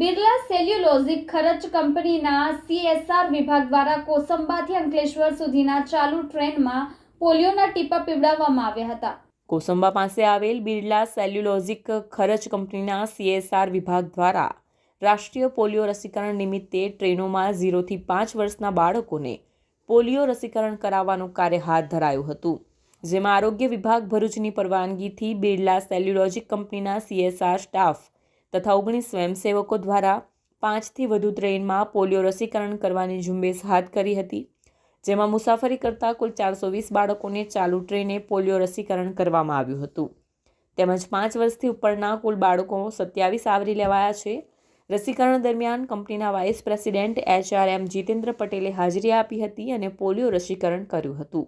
Birla cellulosic ખરચ કંપનીના CSR વિભાગ દ્વારા કોસંબાથી અંકલેશ્વર સુધીના ચાલુ ટ્રેનમાં પોલિયોના ટીપા પીવડાવવામાં આવ્યા હતા. કોસંબા પાસે આવેલ બિરલા સેલ્યુલોઝિક ખરચ કંપનીના સીએસઆર વિભાગ દ્વારા રાષ્ટ્રીય પોલિયો રસીકરણ નિમિત્તે ટ્રેનોમાં ઝીરોથી પાંચ વર્ષના બાળકોને પોલિયો રસીકરણ કરાવવાનું કાર્ય હાથ ધરાયું હતું. જેમાં આરોગ્ય વિભાગ ભરૂચની પરવાનગીથી બિરલા સેલ્યુલોજિક કંપનીના સીએસઆર સ્ટાફ તથા ઓગણીસ સ્વયંસેવકો દ્વારા પાંચથી વધુ ટ્રેનમાં પોલિયો રસીકરણ કરવાની ઝુંબેશ હાથ કરી હતી, જેમાં મુસાફરી કરતા કુલ ચારસો વીસ બાળકોને ચાલુ ટ્રેને પોલિયો રસીકરણ કરવામાં આવ્યું હતું. તેમજ પાંચ વર્ષથી ઉપરના કુલ બાળકો સત્યાવીસ આવરી લેવાયા છે. રસીકરણ દરમિયાન કંપનીના વાઇસ પ્રેસિડેન્ટ એચઆરએમ જીતેન્દ્ર પટેલે હાજરી આપી હતી અને પોલિયો રસીકરણ કર્યું હતું.